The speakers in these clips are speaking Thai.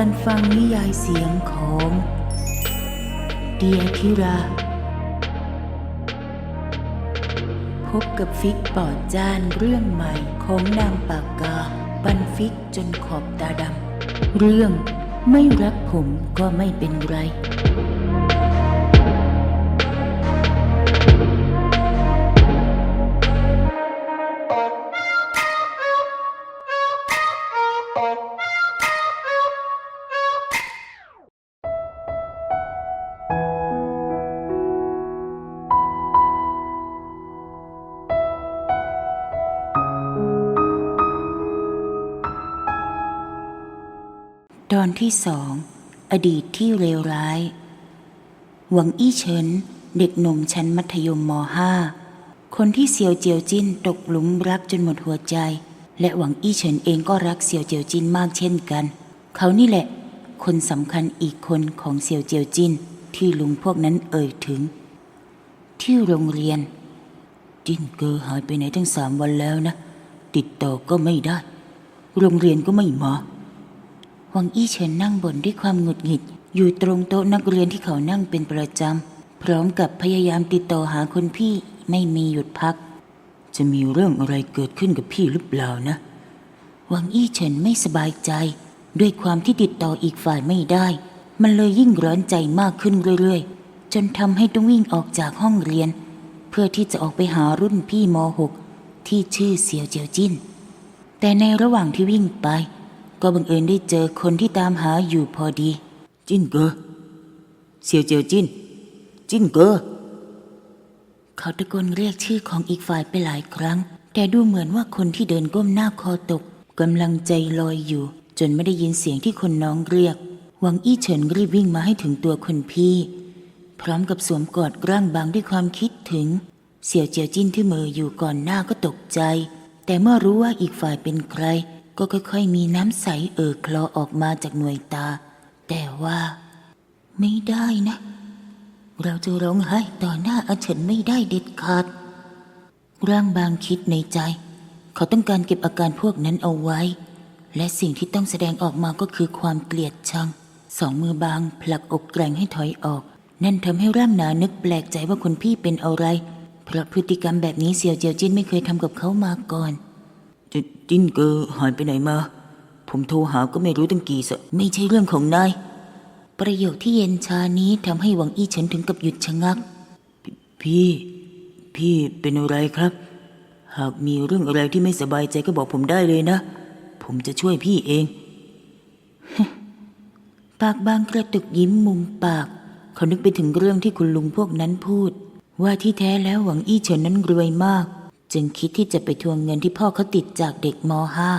การฟังนิยายเสียงของเดียทิรา พบกับฟิกปอดจานเรื่องใหม่ของนางปากกา ปันฟิกจนขอบตาดำ เรื่องไม่รักผมก็ไม่เป็นไร อนที่สอง อดีตที่เลวร้าย หวังอี้เฉิน เด็กหนุ่มชั้นมัธยมม .5 คนที่เซียวเจียวจิ้นตกหลุมรักจนหมดหัวใจ และหวังอี้เฉินเองก็รักเซียวเจียวจิ้นมากเช่นกัน เขานี่แหละ คนสำคัญอีกคนของเซียวเจียวจิ้นที่ลุงพวกนั้นเอ่ยถึง ที่โรงเรียน จิ้นเกอหายไปไหนตั้งสามวันแล้วนะ ติดต่อก็ไม่ได้ โรงเรียนก็ไม่มา วังอี้เฉินนั่งบ่นด้วยความหงุดหงิด อยู่ตรงโต๊ะนักเรียนที่เขานั่งเป็นประจำ พร้อมกับพยายามติดต่อหาคนพี่ไม่มีหยุดพัก จะมีเรื่องอะไรเกิดขึ้นกับพี่หรือเปล่านะ วังอี้เฉินไม่สบายใจ ด้วยความที่ติดต่ออีกฝ่ายไม่ได้ มันเลยยิ่งร้อนใจมากขึ้นเรื่อยๆ จนทำให้ต้องวิ่งออกจากห้องเรียน เพื่อที่จะออกไปหารุ่นพี่ม .6 ที่ชื่อเสียวเจียวจิ้น แต่ในระหว่างที่วิ่งไป ก็บังเอิญได้เจอคนที่ตามหาอยู่พอดี จิ้นเกอเสี่ยวเจียวจิ้น จิ้นเกอเขาตะโกนเรียกชื่อของอีกฝ่ายไปหลายครั้ง แต่ดูเหมือนว่าคนที่เดินก้มหน้าคอตกกำลังใจลอยอยู่ จนไม่ได้ยินเสียงที่คนน้องเรียก หวังอี้เฉินรีบวิ่งมาให้ถึงตัวคนพี่ พร้อมกับสวมกอดร่างบางด้วยความคิดถึง เสี่ยวเจียวจิ้นที่มืออยู่ก่อนหน้าก็ตกใจ แต่เมื่อรู้ว่าอีกฝ่ายเป็นใคร ก็ค่อยๆมีน้ำใสเอ่อคลอออกมาจากหน่วยตา แต่ว่า ไม่ได้นะ เราจะร้องไห้ต่อหน้าอาเฉินไม่ได้เด็ดขาด ร่างบางคิดในใจ เขาต้องการเก็บอาการพวกนั้นเอาไว้ และสิ่งที่ต้องแสดงออกมาก็คือความเกลียดชัง สองมือบางผลักอกแกร่งให้ถอยออก นั่นทำให้ร่างหนานึกแปลกใจว่าคุณพี่เป็นอะไร เพราะพฤติกรรมแบบนี้เสี่ยวเจียวจิ้นไม่เคยทำกับเขามาก่อน จจิ้นเกอหายไปไหนมา ผมโทรหาก็ไม่รู้ตั้งกี่สไม่ใช่เรื่องของนาย ประโยคที่เย็นชานี้ทำให้หวังอี้เฉินถึงกับหยุดชะงักพพี่ พี่เป็นอะไรครับ หากมีเรื่องอะไรที่ไม่สบายใจก็บอกผมได้เลยนะ ผมจะช่วยพี่เอง ปากบางกระตุกยิ้มมุมปาก เขานึกไปถึงเรื่องที่คุณลุงพวกนั้นพูด ว่าที่แท้แล้วหวังอี้เฉินนั้นรวยมาก จึงคิดที่จะไปทวงเงินที่พ่อเขาติดจากเด็กม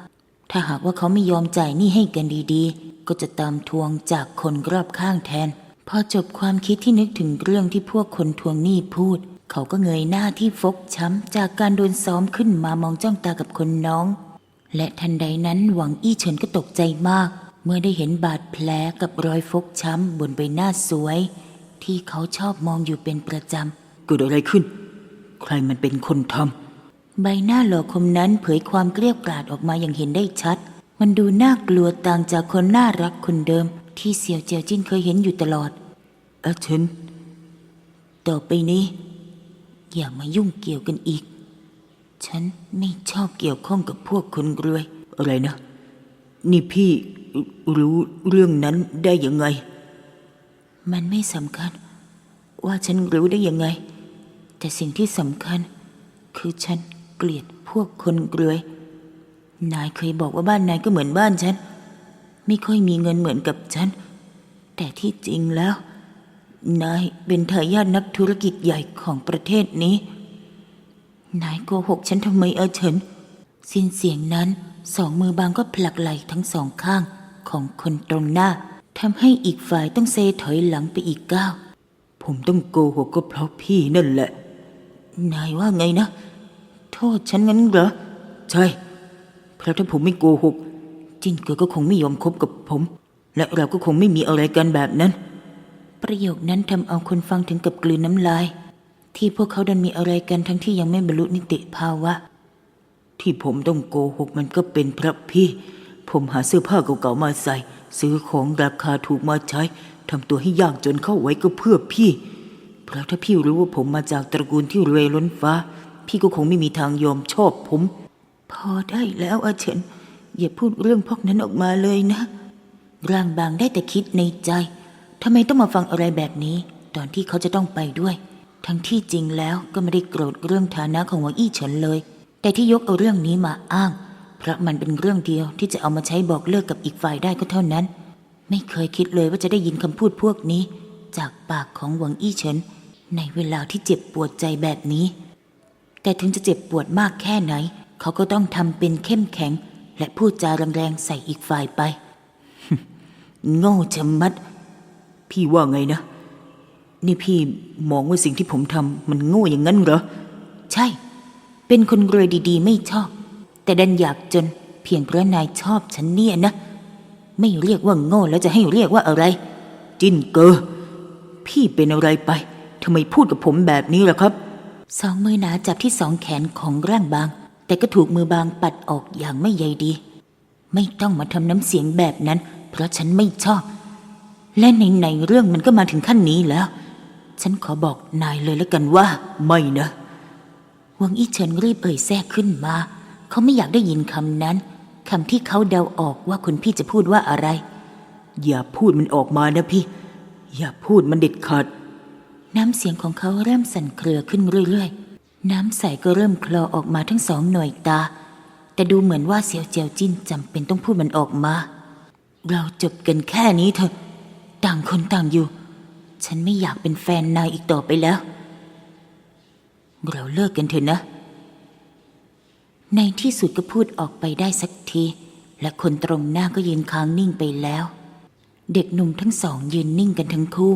.5 ถ้าหากว่าเขาไม่ยอมจ่ายหนี้ให้กันดีๆ ก็จะตามทวงจากคนรอบข้างแทน พอจบความคิดที่นึกถึงเรื่องที่พวกคนทวงหนี้พูด เขาก็เงยหน้าที่ฟกช้ำจากการโดนซ้อมขึ้นมามองจ้องตากับคนน้อง และทันใดนั้นหวังอี้เฉินก็ตกใจมาก เมื่อได้เห็นบาดแผลกับรอยฟกช้ำบนใบหน้าสวย ที่เขาชอบมองอยู่เป็นประจำเกิดอะไรขึ้น ใครมันเป็นคนทำ ใบหน้าหล่อคมนั้นเผยความเกลียวกราดออกมาอย่างเห็นได้ชัด มันดูน่ากลัวต่างจากคนน่ารักคนเดิม ที่เสี่ยวเจียวจิ้นเคยเห็นอยู่ตลอดเออฉันต่อไปนี้ อย่ามายุ่งเกี่ยวกันอีก ฉันไม่ชอบเกี่ยวข้องกับพวกคนรวย อะไรนะ นี่พี่รู้เรื่องนั้นได้ยังไง มันไม่สำคัญ ว่าฉันรู้ได้ยังไง แต่สิ่งที่สำคัญ คือฉัน เกลียดพวกคนรวยนายเคยบอกว่าบ้านนายก็เหมือนบ้านฉัน ไม่ค่อยมีเงินเหมือนกับฉัน แต่ที่จริงแล้ว นายเป็นทายาทนักธุรกิจใหญ่ของประเทศนี้ นายโกหกฉันทำไมเออเฉินสิ้นเสียงนั้นสองมือบางก็ผลักไหล่ทั้งสองข้างของคนตรงหน้าทำให้อีกฝ่ายต้องเซถอยหลังไปอีกก้าว ผมต้องโกหกก็เพราะพี่นั่นแหละ นายว่าไงนะ โทษฉันงั้นเหรอ ใช่ เพราะถ้าผมไม่โกหก จิ้นเกอก็คงไม่ยอมคบกับผม และเราก็คงไม่มีอะไรกันแบบนั้น ประโยคนั้นทำเอาคนฟังถึงกับกลืนน้ำลาย ที่พวกเขาดันมีอะไรกันทั้งที่ยังไม่บรรลุนิติภาวะ ที่ผมต้องโกหกมันก็เป็นเพราะพี่ ผมหาเสื้อผ้าเก่าๆมาใส่ ซื้อของราคาถูกมาใช้ทำตัวให้ยากจนเข้าไว้ก็เพื่อพี่ เพราะถ้าพี่รู้ว่าผมมาจากตระกูลที่รวยล้นฟ้า พี่ก็คงไม่มีทางยอมชอบผม พอได้แล้วอาเฉินอย่าพูดเรื่องพวกนั้นออกมาเลยนะ ร่างบางได้แต่คิดในใจทำไมต้องมาฟังอะไรแบบนี้ ตอนที่เขาจะต้องไปด้วย ทั้งที่จริงแล้วก็ไม่ได้โกรธเรื่องฐานะของหวังอี้เฉินเลย แต่ที่ยกเอาเรื่องนี้มาอ้าง เพราะมันเป็นเรื่องเดียวที่จะเอามาใช้บอกเลิกกับอีกฝ่ายได้ก็เท่านั้น ไม่เคยคิดเลยว่าจะได้ยินคำพูดพวกนี้ จากปากของหวังอี้เฉินในเวลาที่เจ็บปวดใจแบบนี้ แต่ถึงจะเจ็บปวดมากแค่ไหน เขาก็ต้องทำเป็นเข้มแข็ง และพูดจาแรงๆใส่อีกฝ่ายไป โง่ชะมัด พี่ว่าไงนะ นี่พี่มองว่าสิ่งที่ผมทำมันโง่อย่างนั้นเหรอ ใช่ เป็นคนรวยดีๆ ไม่ชอบ แต่ดันอยากจนเพียงเพราะนายชอบฉันเนี่ยนะ ไม่เรียกว่าโง่แล้วจะให้เรียกว่าอะไร จิ้นเกอ พี่เป็นอะไรไปทำไมพูดกับผมแบบนี้ล่ะครับ สองมือหนาจับที่สองแขนของร่างบาง แต่ก็ถูกมือบางปัดออกอย่างไม่ใยดี ไม่ต้องมาทำน้ำเสียงแบบนั้น เพราะฉันไม่ชอบ และในในเรื่องมันก็มาถึงขั้นนี้แล้ว ฉันขอบอกนายเลยแล้วกันว่า ไม่นะวังอี้เฉินรีบเอ่ยแทรกขึ้นมา เขาไม่อยากได้ยินคำนั้นคำที่เขาเดาออกว่าคุณพี่จะพูดว่าอะไร อย่าพูดมันออกมานะพี่ อย่าพูดมันเด็ดขาด น้ำเสียงของเขาเริ่มสั่นเครือขึ้นเรื่อยๆ น้ำใสก็เริ่มคลอออกมาทั้งสองหน่วยตา แต่ดูเหมือนว่าเซียวเจียวจิ้นจำเป็นต้องพูดมันออกมา เราจบกันแค่นี้เถอะ ต่างคนต่างอยู่ ฉันไม่อยากเป็นแฟนนายอีกต่อไปแล้ว เราเลิกกันเถอะนะ ในที่สุดก็พูดออกไปได้สักที และคนตรงหน้าก็ยืนค้างนิ่งไปแล้ว เด็กหนุ่มทั้งสองยืนนิ่งกันทั้งคู่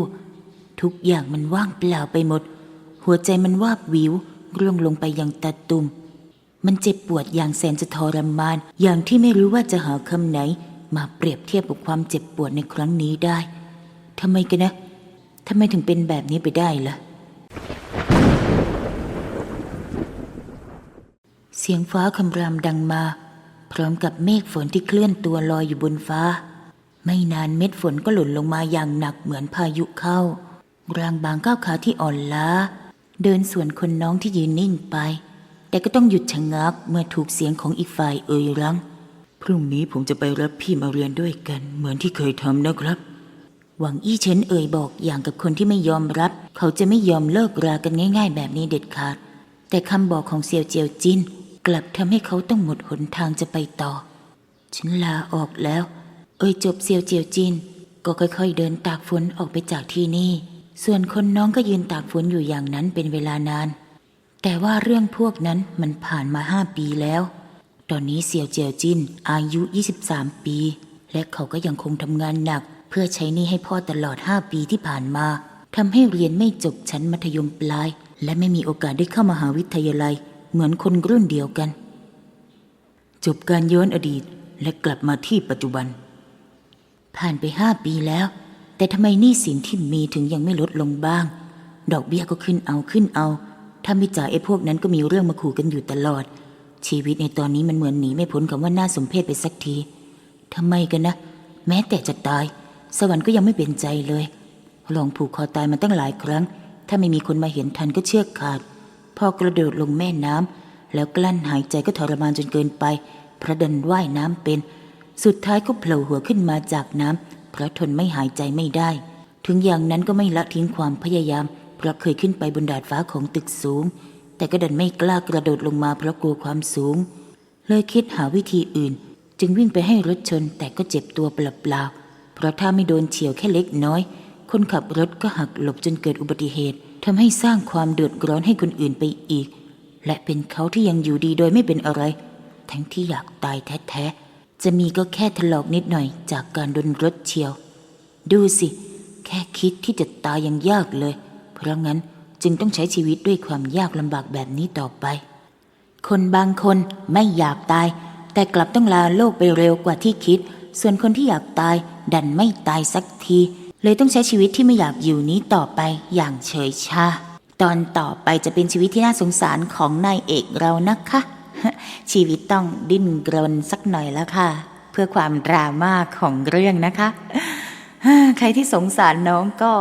ทุกอย่างมันว่างเปล่าไปหมด หัวใจมันวาบวิวร่วงลงไปอย่างตาตุ่มมันเจ็บปวดอย่างแสนจะทรมาน อย่างที่ไม่รู้ว่าจะหาคำไหน มาเปรียบเทียบกับความเจ็บปวดในครั้งนี้ได้ทำไมกันนะทำไมถึงเป็นแบบนี้ไปได้ล่ะ เสียงฟ้าคำรามดังมา พร้อมกับเมฆฝนที่เคลื่อนตัวลอยอยู่บนฟ้า ไม่นานเม็ดฝนก็หล่นลงมาอย่างหนักเหมือนพายุเข้า รางบางก้าวขาที่อ่อนล้า เดินสวนคนน้องที่ยืนนิ่งไป แต่ก็ต้องหยุดชะงักเมื่อถูกเสียงของอีกฝ่ายเอ่ยรังพรุ่งนี้ผมจะไปรับพี่มาเรียนด้วยกัน เหมือนที่เคยทำนะครับ หวังอี้เฉินเอ่ยบอกอย่างกับคนที่ไม่ยอมรับ เขาจะไม่ยอมเลิกรากันง่าย ๆ แบบนี้เด็ดขาด แต่คำบอกของเซียวเจียวจินกลับทำให้เขาต้องหมดหนทางจะไปต่อ ฉันลาออกแล้ว เอ่ยจบเซียวเจียวจินก็ค่อย ๆ เดินตากฝนออกไปจากที่นี่ ส่วนคนน้องก็ยืนตากฝนอยู่อย่างนั้นเป็นเวลานาน แต่ว่าเรื่องพวกนั้นมันผ่านมาห้าปีแล้ว ตอนนี้เสี่ยวเจียวจินอายุ 23 ปี และเขาก็ยังคงทำงานหนัก เพื่อใช้หนี้ให้พ่อตลอด5ปีที่ผ่านมาทำให้เรียนไม่จบชั้นมัธยมปลาย และไม่มีโอกาสได้เข้ามหาวิทยาลัย เหมือนคนรุ่นเดียวกัน จบการย้อนอดีตและกลับมาที่ปัจจุบัน ผ่านไปห้าปีแล้ว แต่ทำไมหนี้สินที่มีถึงยังไม่ลดลงบ้าง ดอกเบี้ยก็ขึ้นเอาขึ้นเอา ถ้าไม่จ่ายไอ้พวกนั้นก็มีเรื่องมาขู่กันอยู่ตลอด ชีวิตในตอนนี้มันเหมือนหนีไม่พ้นคำว่าน่าสมเพชไปสักทีทำไมกันนะ แม้แต่จะตาย สวรรค์ก็ยังไม่เป็นใจเลยลองผูกคอตายมาตั้งหลายครั้ง ถ้าไม่มีคนมาเห็นทันก็เชือกขาด พอกระโดดลงแม่น้ำแล้วกลั้นหายใจก็ทรมานจนเกินไปพระดันว่ายน้ำเป็น สุดท้ายก็โผล่หัวขึ้นมาจากน้ำ เพราะทนไม่หายใจไม่ได้ ถึงอย่างนั้นก็ไม่ละทิ้งความพยายาม เพราะเคยขึ้นไปบนดาดฟ้าของตึกสูง แต่ก็ดันไม่กล้ากระโดดลงมาเพราะกลัวความสูง เลยคิดหาวิธีอื่น จึงวิ่งไปให้รถชนแต่ก็เจ็บตัวเปล่าๆเพราะถ้าไม่โดนเฉียวแค่เล็กน้อย คนขับรถก็หักหลบจนเกิดอุบัติเหตุทำให้สร้างความเดือดร้อนให้คนอื่นไปอีก และเป็นเขาที่ยังอยู่ดีโดยไม่เป็นอะไร ทั้งที่อยากตายแท้ๆ จะมีก็แค่ถลอกนิดหน่อยจากการโดนรถเฉียว ดูสิ แค่คิดที่จะตายยังยากเลย เพราะงั้นจึงต้องใช้ชีวิตด้วยความยากลำบากแบบนี้ต่อไป คนบางคนไม่อยากตาย แต่กลับต้องลาโลกไปเร็วกว่าที่คิด ส่วนคนที่อยากตายดันไม่ตายสักที เลยต้องใช้ชีวิตที่ไม่อยากอยู่นี้ต่อไปอย่างเฉยชาตอนต่อไปจะเป็นชีวิตที่น่าสงสารของนายเอกเรานะคะ ชีวิตต้องดิ้นรนสักหน่อยแล้วค่ะ เพื่อความดราม่าของเรื่องนะคะใครที่สงสารน้องก็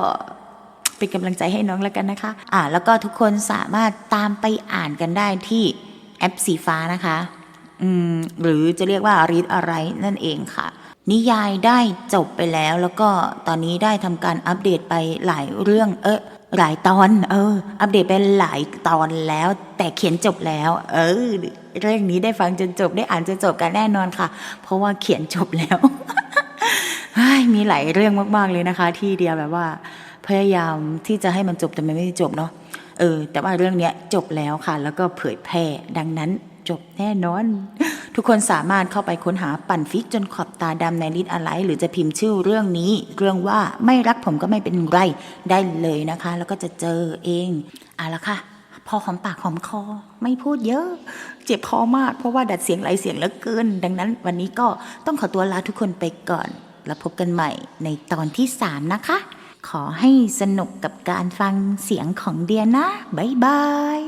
เป็นกำลังใจให้น้องแล้วกันนะคะ อ่า แล้วก็ทุกคนสามารถตามไปอ่านกันได้ที่แอปสีฟ้านะคะ อืม หรือจะเรียกว่ารีดอะไรนั่นเองค่ะ นิยายได้จบไปแล้ว แล้วก็ตอนนี้ได้ทำการอัปเดตไปหลายเรื่อง เออ หลายตอน เออ อัปเดตไปหลายตอนแล้ว แต่เขียนจบแล้ว เออ เรื่องนี้ได้ฟังจนจบได้อ่านจนจบกันแน่นอนค่ะ เพราะว่าเขียนจบแล้วมีหลายเรื่องมากๆเลยนะคะ ที่เดียวแบบว่า พยายามที่จะให้มันจบแต่มันไม่ได้จบเนาะเออ แต่ว่าเรื่องเนี้ยจบแล้วค่ะ แล้วก็เผยแพร่ดังนั้นจบแน่นอน ทุกคนสามารถเข้าไปค้นหาปั่นฟิกจนขอบตาดำในลิตอะไร หรือจะพิมพ์ชื่อเรื่องนี้ เรื่องว่าไม่รักผมก็ไม่เป็นไรได้เลยนะคะ แล้วก็จะเจอเองเอาละค่ะ พอหอมปากหอมคอ ไม่พูดเยอะ เจ็บคอมากเพราะว่าดัดเสียงไหลเสียงเหลือเกิน ดังนั้นวันนี้ก็ต้องขอตัวลาทุกคนไปก่อน แล้วพบกันใหม่ในตอนที่ 3 นะคะ ขอให้สนุกกับการฟังเสียงของเดียนะบ๊ายบาย